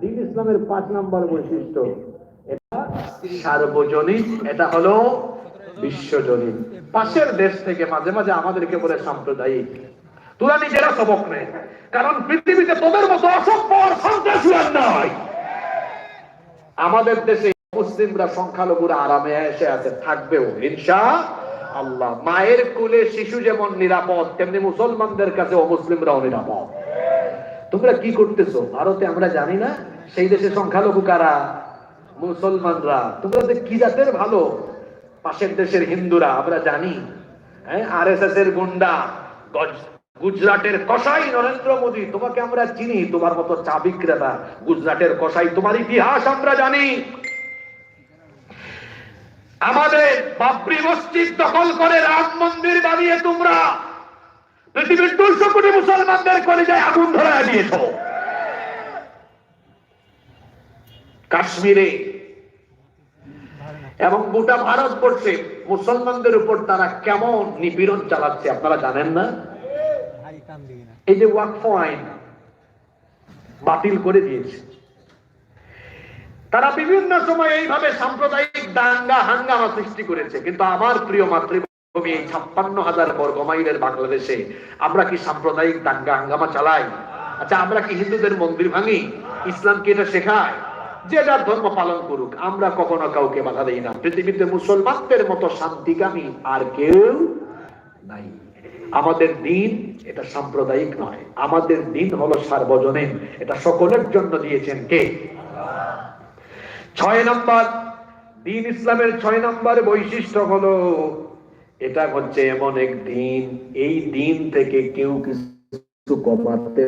দিন ইসলামের পাঁচ বৈশিষ্ট্য। এটা সার্বজনীন, এটা হলো বিশ্বজনীন। পাশের দেশ থেকে মাঝে মাঝে আমাদেরকে বলে সাম্প্রদায়িক। তোরা নিজেরা সবক নেই কারণ পৃথিবীতে তোদের মতো নয় আমাদের দেশে মুসলিমরা সংখ্যালঘুরা আরামে এসে আছে, থাকবেও, ইনশা আল্লাহ। মায়ের কুলে শিশু যেমন নিরাপদ, তেমনি মুসলমানদের কাছে অমুসলিমরাও নিরাপদ। তোমরা কি করতেছো? ভারতে আমরা জানি না, সেই দেশে সংখ্যালঘু কারা? মুসলমানরা। তোমরা যে কি জাতের ভালো? পাশের দেশের হিন্দুরা, আমরা জানি। হ্যাঁ আর এস এস এর গুন্ডা গুজরাটের কসাই নরেন্দ্র মোদী, তোমাকে আমরা চিনি, তোমার মতো চা বিক্রেতা গুজরাটের কসাই, তোমার ইতিহাস আমরা জানি। আমাদের বাবরি মসজিদ দখল করে রাম মন্দির বানিয়ে তোমরা পৃথিবীর দুশো কোটি মুসলমানদের কলেজায় আগুন ধরায় দিয়েছ। কাশ্মীরে এবং গোটা ভারতবর্ষে মুসলমানদের উপর তারা কেমন নিপীড়ন চালাচ্ছে আপনারা জানেন না? এই যে ওয়াকফ আইন বাতিল করে দিয়েছে। তারা বিভিন্ন সময় এইভাবে সাম্প্রদায়িক দাঙ্গা হাঙ্গামা সৃষ্টি করেছে, কিন্তু আমার প্রিয় মাতৃভূমি এই ছাপ্পান্ন হাজার বর্গ মাইলের বাংলাদেশে, আমরা কি সাম্প্রদায়িক দাঙ্গা হাঙ্গামা চালাই? আচ্ছা আমরা কি হিন্দুদের মন্দির ভাঙি? ইসলাম কি এটা শেখায়? যে যার ধর্ম পালন করুক, আমরা কখনো কাউকে বাধা দেই না। পৃথিবীতে মুসলমানদের মতো শান্তিকামী আর কেউ নাই। আমাদের দিন এটা সাম্প্রদায়িক নয়। আমাদের দিন হলো সার্বজনীন। এটা সকলের জন্য দিয়েছেন কে? ছয় নম্বর, দিন ইসলামের ছয় নম্বর বৈশিষ্ট্য হলো এটা হচ্ছে এমন এক দিন এই দিন থেকে কেউ কিছু কমাতে